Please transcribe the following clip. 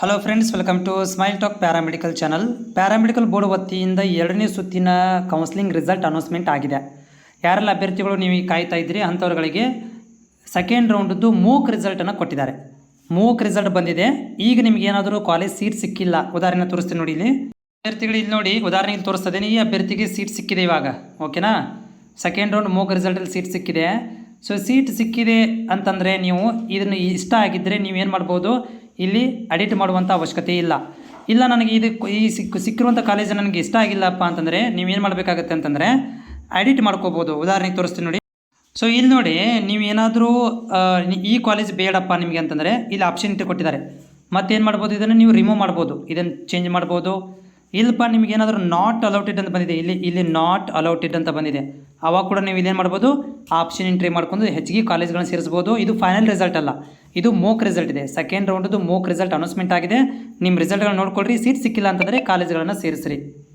Hello friends welcome to smile talk paramedical channel paramedical board ವತಿಯಿಂದ ಎರಡನೇ ಸುತ್ತಿನ counselling result announcement ಆಗಿದೆ. ಯಾರೆಲ್ಲ ಅಭ್ಯರ್ಥಿಗಳು ನೀವು ಕಾಯ್ತಾ ಇದ್ದೀರಿ ಅಂಥವ್ರುಗಳಿಗೆ ಸೆಕೆಂಡ್ ರೌಂಡದ್ದು ಮೂಕ್ ರಿಸಲ್ಟನ್ನು ಕೊಟ್ಟಿದ್ದಾರೆ. ಮೂಕ್ ರಿಸಲ್ಟ್ ಬಂದಿದೆ. ಈಗ ನಿಮ್ಗೆ ಏನಾದರೂ ಕಾಲೇಜ್ ಸೀಟ್ ಸಿಕ್ಕಿಲ್ಲ, ಉದಾಹರಣೆ ತೋರಿಸ್ತೀನಿ ನೋಡಿ ಇಲ್ಲಿ. ಅಭ್ಯರ್ಥಿಗಳು ಇಲ್ಲಿ ನೋಡಿ ಉದಾಹರಣೆಗೆ ತೋರಿಸ್ತದೇನೆ ಈ ಅಭ್ಯರ್ಥಿಗೆ ಸೀಟ್ ಸಿಕ್ಕಿದೆ ಇವಾಗ. ಓಕೆನಾ ಸೆಕೆಂಡ್ ರೌಂಡ್ ಮೂಕ್ ರಿಸಲ್ಟಲ್ಲಿ ಸೀಟ್ ಸಿಕ್ಕಿದೆ. ಸೊ ಸೀಟ್ ಸಿಕ್ಕಿದೆ ಅಂತಂದರೆ ನೀವು ಇದನ್ನು ಇಷ್ಟ ಆಗಿದ್ದರೆ ನೀವು ಏನು ಮಾಡ್ಬೋದು? ಇಲ್ಲಿ ಅಡಿಟ್ ಮಾಡುವಂಥ ಅವಶ್ಯಕತೆ ಇಲ್ಲ. ಇಲ್ಲ ನನಗೆ ಇದು ಈ ಸಿಕ್ ಸಿಕ್ಕಿರುವಂಥ ಕಾಲೇಜ್ ನನಗೆ ಇಷ್ಟ ಆಗಿಲ್ಲಪ್ಪ ಅಂತಂದರೆ ನೀವೇನು ಮಾಡಬೇಕಾಗತ್ತೆ ಅಂತಂದರೆ ಅಡಿಟ್ ಮಾಡ್ಕೋಬೋದು. ಉದಾಹರಣೆಗೆ ತೋರಿಸ್ತೀನಿ ನೋಡಿ. ಸೊ ಇಲ್ಲಿ ನೋಡಿ, ನೀವು ಏನಾದರೂ ಈ ಕಾಲೇಜ್ ಬೇಡಪ್ಪ ನಿಮಗೆ ಅಂತಂದರೆ ಇಲ್ಲಿ ಆಪ್ಷನ್ ಇಟ್ಟು ಕೊಟ್ಟಿದ್ದಾರೆ ಮತ್ತೇನು ಮಾಡ್ಬೋದು? ಇದನ್ನು ನೀವು ರಿಮೂವ್ ಮಾಡ್ಬೋದು. ಇದನ್ನು ಚೇಂಜ್ ಮಾಡ್ಬೋದು. ಇಲ್ಲಪ್ಪ, ನಿಮಗೆ ಏನಾದರೂ ನಾಟ್ ಅಲೌಟೆಡ್ ಅಂತ ಬಂದಿದೆ. ಇಲ್ಲಿ ಇಲ್ಲಿ ನಾಟ್ ಅಲೌಟೆಡ್ ಅಂತ ಬಂದಿದೆ. ಅವಾಗ ಕೂಡ ನೀವು ಇದೇನು ಮಾಡ್ಬೋದು? ಆಪ್ಷನ್ ಎಂಟ್ರಿ ಮಾಡ್ಕೊಂಡು ಹೆಚ್ಚಿಗೆ ಕಾಲೇಜ್ಗಳನ್ನ ಸೇರಿಸ್ಬೋದು. ಇದು ಫೈನಲ್ ರಿಸಲ್ಟ್ ಅಲ್ಲ. ಇದು ಮೋಕ್ ರಿಸಲ್ಟ್ ಇದೆ. ಸೆಕೆಂಡ್ ರೌಂಡ್ದು ಮೋಕ್ ರಿಸಲ್ಟ್ ಅನೌನ್ಸ್ಮೆಂಟ್ ಆಗಿದೆ. ನಿಮ್ಮ ರಿಸಲ್ಟ್ಗಳನ್ನ ನೋಡ್ಕೊಳ್ರಿ. ಸೀಟ್ ಸಿಕ್ಕಿಲ್ಲ ಅಂತಂದರೆ ಕಾಲೇಜ್ಗಳನ್ನು ಸೇರಿಸ್ರಿ.